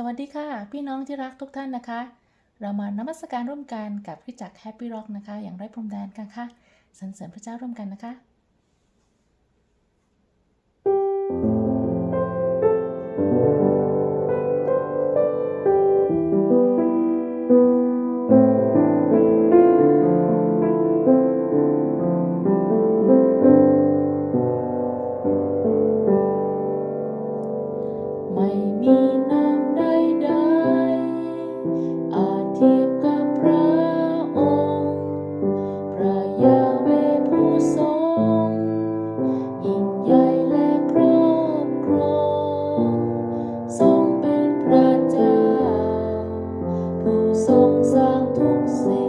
สวัสดีค่ะ พี่น้องที่รักทุกท่านนะคะ เรามานมัสการร่วมกันกับพี่จักแฮปปี้ร็อกนะคะ อย่างไร้พรมแดนกันค่ะสรรเสริญพระเจ้าร่วมกันนะคะ ทรงสร้างทุกสิ่ง